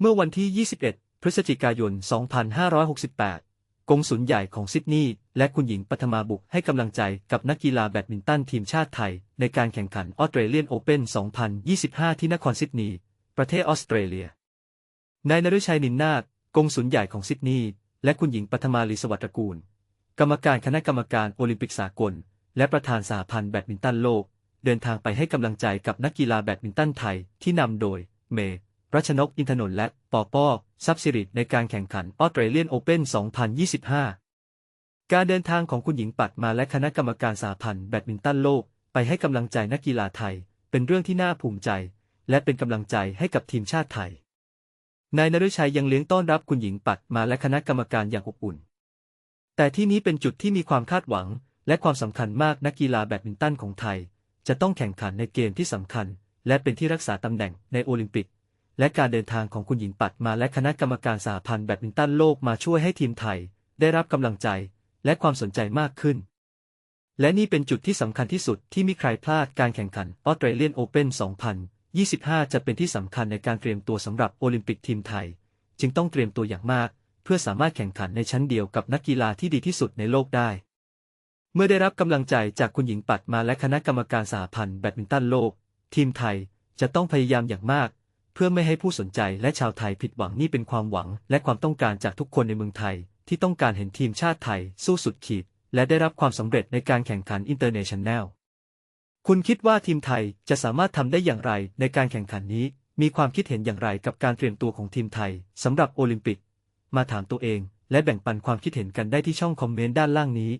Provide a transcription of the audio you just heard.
เมื่อวันที่ 21 พฤศจิกายน 2568 กงสุลใหญ่ของซิดนีย์และคุณหญิงปฐมาบุกให้กำลังใจกับนักกีฬาแบดมินตันทีมชาติไทย ในการแข่งขันออสเตรเลียนโอเพ่น 2025 ที่นครซิดนีย์ ประเทศออสเตรเลีย นายนฤชัยนินนาถกงสุลใหญ่ของซิดนีย์และคุณหญิงปฐมาลีสวัสดิ์ตระกูล กรรมการคณะกรรมการโอลิมปิกสากล และประธานสหพันธ์แบดมินตันโลก เดินทางไปให้กำลังใจกับนักกีฬาแบดมินตันไทยที่นำโดย เมย์ รัชนกอินทนนท์และปอปอซับซิริตในการแข่งขันออสเตรเลียนโอเพ่น 2025 การเดินทางของคุณหญิงปัดมาและคณะกรรมการสหพันธ์แบดมินตันโลก ไปให้กำลังใจนักกีฬาไทย เป็นเรื่องที่น่าภูมิใจ และเป็นกำลังใจให้กับทีมชาติไทย นายนฤชัยยังเลี้ยงต้อนรับคุณหญิงปัดมาและคณะกรรมการอย่างอบอุ่น แต่ที่นี้เป็นจุดที่มีความคาดหวัง และความสำคัญมากนักกีฬาแบดมินตันของไทย จะต้องแข่งขันในเกมที่สำคัญ และเป็นที่รักษาตำแหน่งในโอลิมปิก และการเดินทางของคุณหญิงปัดมาและคณะกรรมการสหพันธ์แบดมินตันโลกมาช่วยให้ทีมไทย ได้รับกำลังใจและความสนใจมากขึ้น และนี่เป็นจุดที่สำคัญที่สุดที่มีใครพลาดการแข่งขันออสเตรเลียนโอเพ่น2025 จะเป็นที่สำคัญในการเตรียมตัวสำหรับโอลิมปิกทีมไทย จึงต้องเตรียมตัวอย่างมาก เพื่อสามารถแข่งขันในชั้นเดียวกับนักกีฬาที่ดีที่สุดในโลกได้ เมื่อได้รับกำลังใจจากคุณหญิงปัดมาและคณะกรรมการสหพันธ์แบดมินตันโลก ทีมไทยจะต้องพยายามอย่างมาก เพื่อไม่ให้ผู้สนใจและชาวไทยผิดหวังนี่เป็นความหวัง และความต้องการจากทุกคนในเมืองไทย ที่ต้องการเห็นทีมชาติไทย สู้สุดขีด และได้รับความสำเร็จในการแข่งขันอินเตอร์เนชั่นแนลคุณคิดว่าทีมไทยจะสามารถทำได้อย่างไรในการแข่งขันนี้ มีความคิดเห็นอย่างไรกับการเตรียมตัวของทีมไทยสำหรับโอลิมปิก มาถามตัวเอง และแบ่งปันความคิดเห็นกันได้ที่ช่องคอมเมนต์ด้านล่างนี้